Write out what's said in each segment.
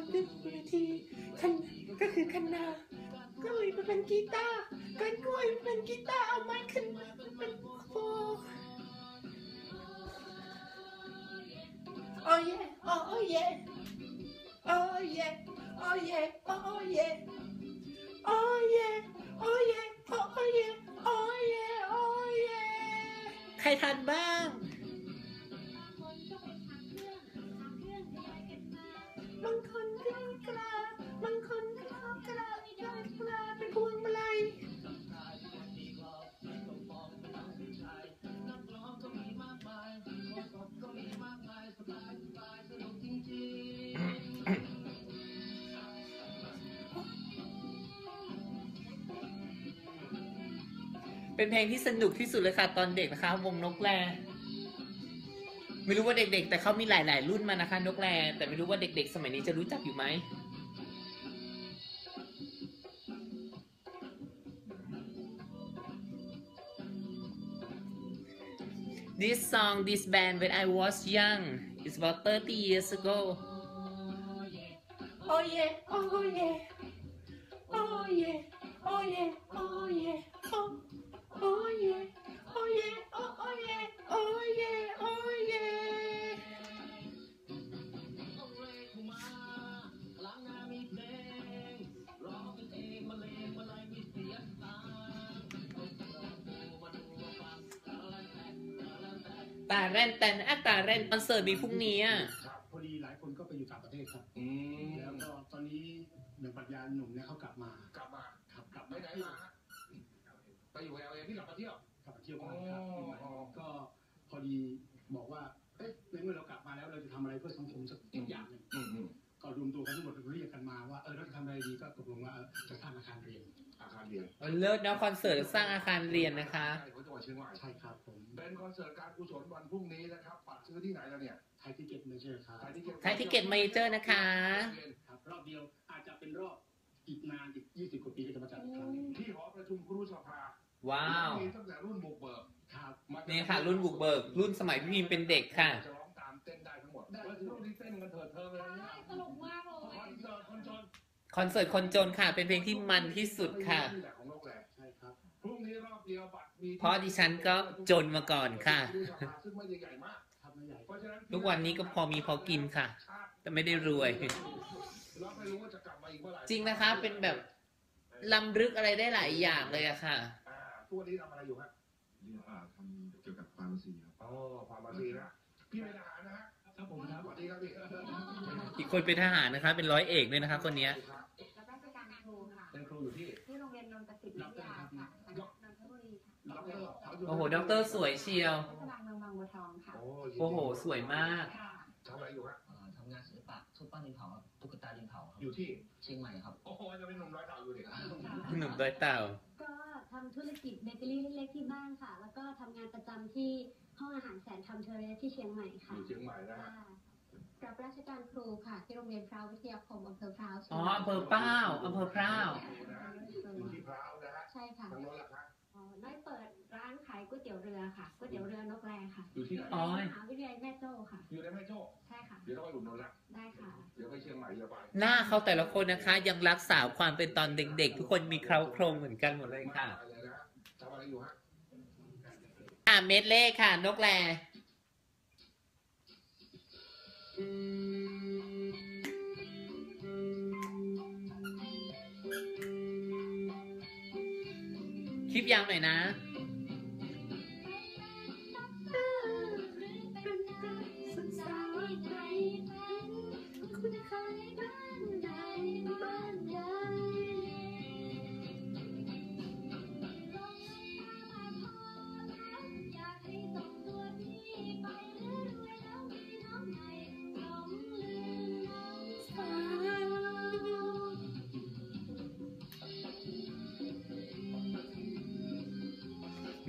ร์ขึ้นเวทีคันก็คือคันนาก็เลยมาเป็นกีตาร์การกล้วยเป็นกีตาร์เอาไม้ขึ้นเป็นโฟโอ้เย่โอ้เย่โอ้เย่โอ้เย่โอ้เย่โอ้เย่โอ้เย่โอ้เย่โอ้ยโอ้เย่ใครทันบ้าง เป็นเพลงที่สนุกที่สุดเลยค่ะ ตอนเด็กนะคะ วงนกแรไม่รู้ว่าเด็กๆ แต่เขามีหลาย ๆ รุ่นมานะคะ นกแรแต่ไม่รู้ว่าเด็ก ๆ สมัยนี้จะรู้จักอยู่ไหม This song, this band, when I was young, is about 30 years ago. Oh yeah, oh yeah, ตาแรนแต่นอะตาแรนคอนเสิร์ตมีพรุ่งนี้อะครับพอดีหลายคนก็ไปอยู่ต่างประเทศครับอืมแล้วก็ตอนนี้หนึ่งปรัชญาหนุ่มเนี่ยเขากลับมากลับมาครับกลับไปมาไหนมาฮะไปอยู่เอลเอที่กลับมาเที่ยว กลับมาเที่ยวบ้านครับอ๋อปีใหม่ก็พอดีบอกว่าเอ๊ะในเมื่อเรากลับมาแล้วเราจะทำอะไรเพื่อสังคมสักอย่างหนึ่งอืมอืมก็รวมตัวกันทั้งหมดเรียกกันมาว่าเออเราจะทำอะไรดีก็ตกลงว่าเออจะสร้างอาคารเรียนอาคารเรียนเลิศนะคอนเสิร์ตสร้างอาคารเรียนนะคะ ใช่ของจังหวัดเชียงใหม่ใช่ครับผม เป็นคอนเสิร์ตการกุศลวันพรุ่งนี้นะครับปัดซื้อที่ไหนแล้วเนี่ยไทยที่เก็ตไม่ใช่ครับไทยที่เก็ตไทยทิเก็ตเมเจอร์นะคะ ครับรอบเดียวอาจจะเป็นรอบอีกนานอีก20กว่าปีก็จะมาจัดอีกครั้งหนึ่งที่หอประชุมครูสภาว้าวมีตั้งแต่รุ่นบุกเบิกครับมานี่ค่ะ รุ่นบุกเบิก รุ่นสมัยพี่พิมเป็นเด็กค่ะจะร้องตามเต้นได้ทั้งหมดแล้วรุ่นนี้เต้นกันเถิดเทิงเลยนะสนุกมากเลคอยนเสิร์ตคนจนคอนเสิร์ตคนจนค่ะ เป็นเพลงที่มันที่สุดค่ะนี่แหละของโลกแหละใช่ครับพรุ่งนี้รอบเดียวบัตรมี เพราะดิฉันก็จนมาก่อนค่ะ ซึ่งไม่ได้ใหญ่มากครับไม่ใหญ่เพราะฉะนั้นทุกวันนี้ก็พอมีพอกินค่ะ แต่ไม่ได้รวยเราไม่รู้ว่าจะกลับมาอีกเมื่อไหร่จริงนะคะ เป็นแบบลำลึกอะไรได้หลายอย่างเลยอะค่ะ อ่าทุกวันนี้ทำอะไรอยู่ฮะเรียนอ่าทำเกี่ยวกับฟาร์มาซีครับอ๋อความมาซีนะพี่เป็นทหารนะฮะครับผมครับสวัสดีครับพี่อีกคนเป็นทหารนะคะ เป็นร้อยเอกด้วยนะคะ คนเนี้ย รับราชการครูค่ะเป็นครูอยู่ที่ โอ้โหด็อกเตอร์สวยเชียว เทศบาลเมืองบางบัวทองค่ะโอ้ยินดีโอ้โห สวยมาก ค่ะทำอะไรอยู่ฮะ เอ่อทำงานศิลปะทุบปั้นดินเผาครับตุ๊กตาดินเผาครับอยู่ที่ เชียงใหม่ครับ โอ้โหจะเป็นหนุ่มร้อยดาวอยู่ดิหนุ่มดอยเต่า ก็ทำธุรกิจเบเกอรี่เล็กๆที่บ้านค่ะ แล้วก็ทำงานประจำที่ห้องอาหารแสนทำเทอร์เรสที่เชียงใหม่อค่ะยู่เชียงใหม่นะฮะ ค่ะรับราชการครูค่ะ ที่โรงเรียนพร้าววิทยาคมอำเภอพร้าวชียอ๋งอใหม่อำเภอเป้าอำเภอพร้าว อยู่ที่พร้าวนะฮะใช่ค่ะ ทางโน้นล่ะครับอ๋อ น้อยเปิดร้านขายก๋วยเตี๋ยวเรือค่ะก๋วยเตี๋ยวเรือนกแรค่ะอยู่ที่ไหนอ๋อ มหาวิทยาลัยแม่โจ้ค่ะ อยู่ในแม่โจ้ใช่ค่ะ เดี๋ยวต้องไปอุดหนุนละได้ค่ะ เดี๋ยวไปเชียงใหม่เดี๋ยวไปหน้าเขาแต่ละคนนะคะ ยังรักษาความเป็นตอนเด็กๆ ทุกคนมีเคราโครงเหมือนกันหมดเลยค่ะไปเลยนะฮะทำอะไรอยู่ฮะอ่าเมดเล่ค่ะ นกแร คลิปยาวหน่อยนะ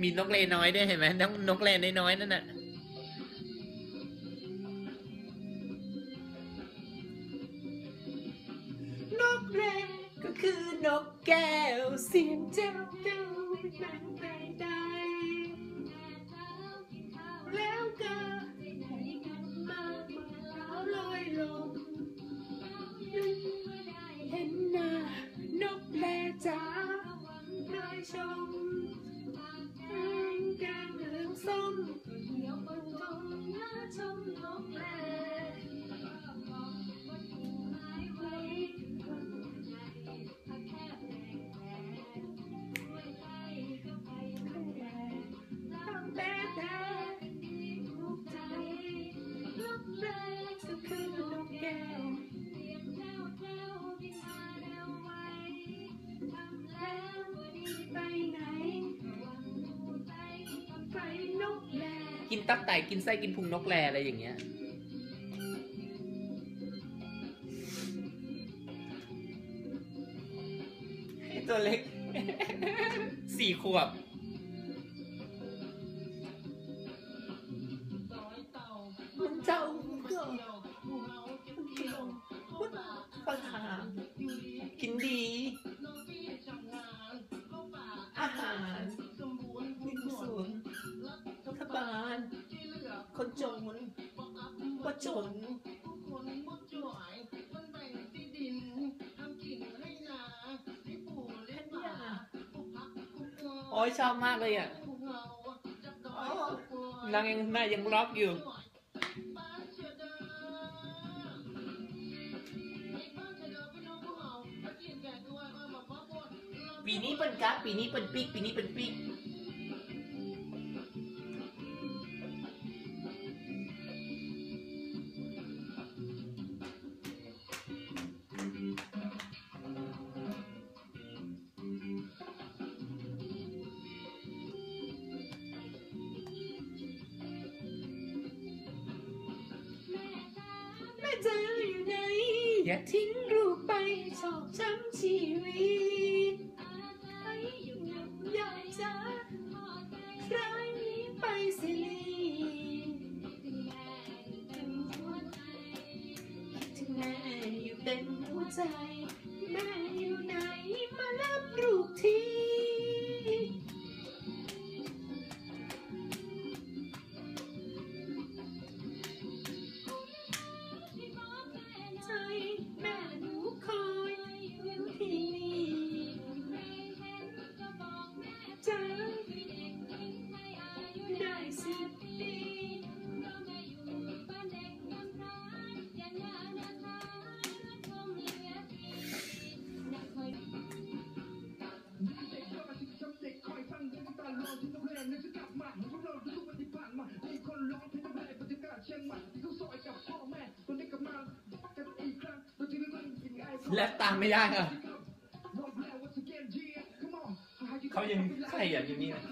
มีนกเลน้อยด้วยเห็นไหมนกนกเลน้อยๆนั่นน่ะนกแรก็คือนกแก้วเสียงเจ้าแก้วไม่เป็นไปได้ากินข้าวแล้วก็ ตับไตกินไส้กินพุงนกแรอะไรอย่างเงี้ย ตัวเล็ก สี่ขวบมันเจ้า คนจนว่าจนโอ้ยชอบมากเลยอะนางยังแม่ยังล็อกอยู่ปีนี้เป็นกักปีนี้เป็นปีกปีนี้เป็นปีก อย่าทิ้งลูกไปชอบช้ำชีวิต และตามไม่ได้อะเขายังใครอย่างนี่นะ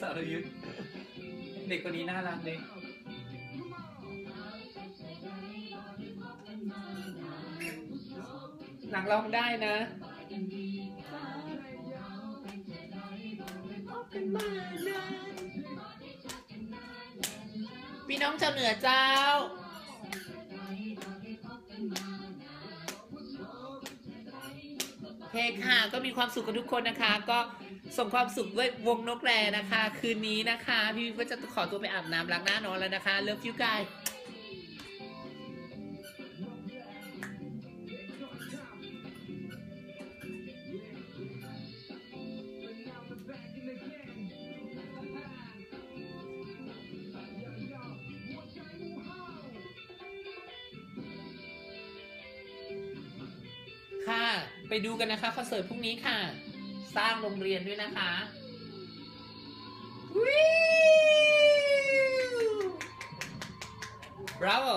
สารยุทธเด็กคนนี้น่ารักเลยักร้องได้นะพี่น้องชาวเหนือเจ้า เพลงค่ะ ก็มีความสุขกันทุกคนนะคะ ก็ส่งความสุขด้วยวงนกแรนะคะ คืนนี้นะคะ พี่วิวก็จะขอตัวไปอาบน้ำล้างหน้านอนแล้วนะคะ เลิฟยูกาย ไปดูกันนะคะคอนเสิร์ตพรุ่งนี้ค่ะ สร้างโรงเรียนด้วยนะคะวิว Bravo